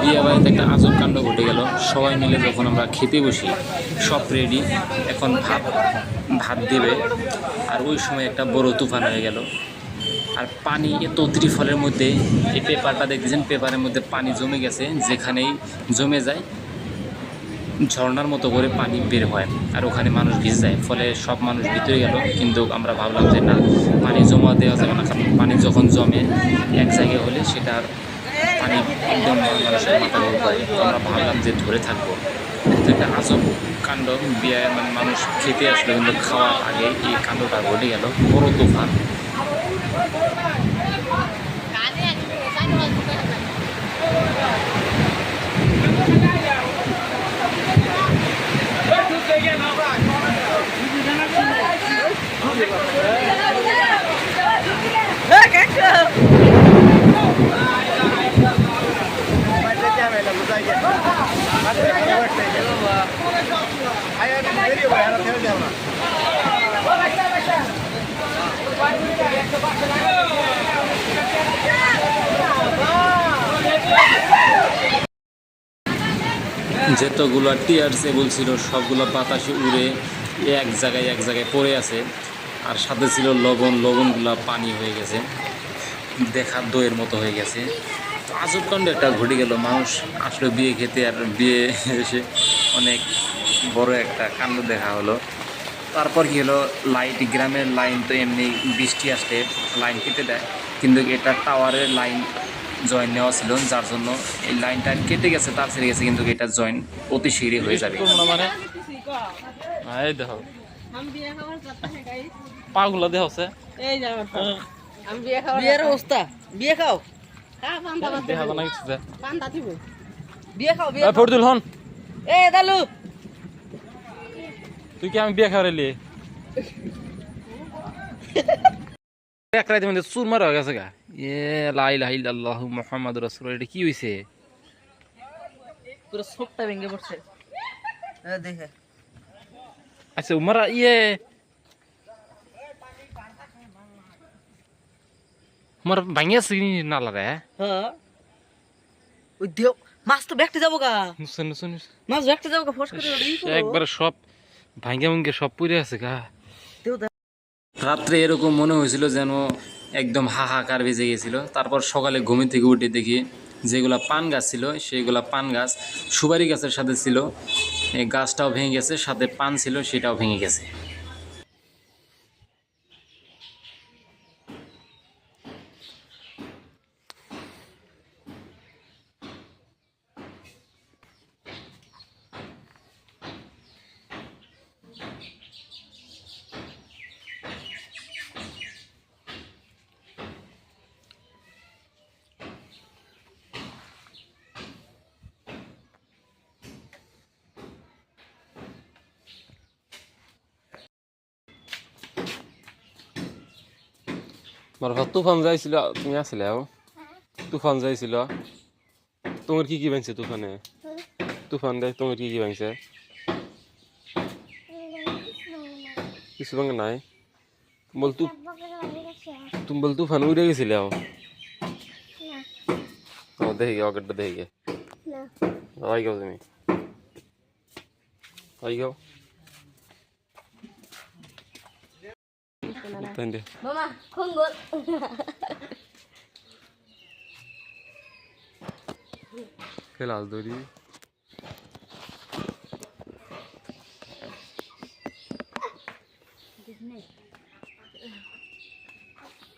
বিয়ে বাড়িতে একটা আজব কাণ্ড ঘটে গেল। সবাই মিলে যখন আমরা খেতে বসি, সব রেডি এখন ভাত ভাত দেবে। আর ওই সময় একটা বড় তুফান হয়ে গেল। আর পানি এত ফলের মধ্যে, এই পেপারটা দেখতেছেন পেপারের মধ্যে পানি জমে গেছে, যেখানেই জমে যায় ঝর্নার মতো করে পানি বের হয়। আর ওখানে মানুষ ভিজে যায়, ফলে সব মানুষ ভিতরে গেল। কিন্তু আমরা ভাবলাম যে না, পানি জমা দেওয়া যাবে না, কারণ পানি যখন জমে, এক জায়গায় হলে সেটা পানি একদম মানুষের মাথার উপরে আমরা ভাবলাম যে ধরে থাকব। একটা আজব কাণ্ড, বিয়ে মানে মানুষ খেতে আসলো কিন্তু খাওয়ার আগে এই কাণ্ডটা ঘটে গেল। বড় তুফান। যতগুলো টিয়ারসে বলছিল সবগুলো বাতাসে উড়ে এক জায়গায় এক জায়গায় পড়ে আছে। আর সাথে ছিল লবণ, লবণগুলো পানি হয়ে গেছে। দেখার দইয়ের মতো হয়ে গেছে। আজব কাণ্ড একটা ঘটে গেল। মানুষ আসলে বিয়ে খেতে আর বিয়ে এসে অনেক বড় একটা কাণ্ড দেখা হলো। তারপর কী হলো? লাইট গ্রামের লাইন তো এমনি বৃষ্টি আসলে লাইন কেটে দেয়। কিন্তু এটা টাওয়ারের লাইন জয়েন নেওয়া ছিল যার জন্য এই লাইনটা কেটে গেছে তার ছেড়ে গেছে কিন্তু এটা জয়েন অতি শীঘ্রই হয়ে যাবে। মানে আমি পাগুলা দেখাচ্ছে। হ্যাঁ। বিয়ের অবস্থা। বিয়ে খাও। তুই কি আমি বিয়ে খাওয়ার এলি? এক মধ্যে চুর মারা গেছে গা। এ লাই লাই আল্লাহ মোহাম্মদ রসুল এটা কি হয়েছে পুরো সবটা ভেঙে পড়ছে। দেখে। আচ্ছা উমারা ইয়ে ভাঙিয়া সিনি নালা রে। হ্যাঁ ওই দেও মাছ তো ব্যাগতে যাব গা। নুসেন নুসেন মাছ ব্যাগতে যাব গা ফস করে একবার সব ভুঙ্গে সব পুড়ে আছে গা। রাত্রে এরকম মনে হয়েছিল যেন একদম হাহাকার বেজে গেছিল। তারপর সকালে ঘুমে থেকে উঠে দেখি যেগুলা পান গাছ ছিল সেইগুলা পান গাছ সুপারি গাছের সাথে ছিল। এই গাছটাও ভেঙে গেছে সাথে পান ছিল সেটাও ভেঙে গেছে। মারফা তুফান যাইছিল তুমি আসলে তুফান যাইছিল তোমার কি কি ভাঙছে তুফানে তুফান দেয় তোমার কি কি ভাঙছে কিছু ভাঙে নাই বল তু তুমি বল তুফান উড়ে গেছিলে ও দেখে গে অগেটটা দেখে গে আই গাও তুমি আই গাও খঙ্গল খেলাল দড়ি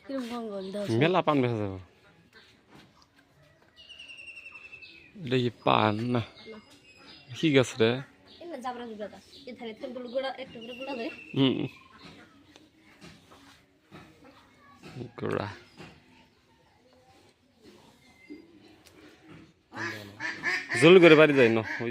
কিরম খঙ্গল দাও মেলা পান বেচা যাব এটা কি পান না কি গাছ রে জাবরা গুড়া গাছ এধারে থেগুলো গুড়া একটা করে গুড়া দেয় হুম গোড়া জল করে বাড়ি যাই না ওই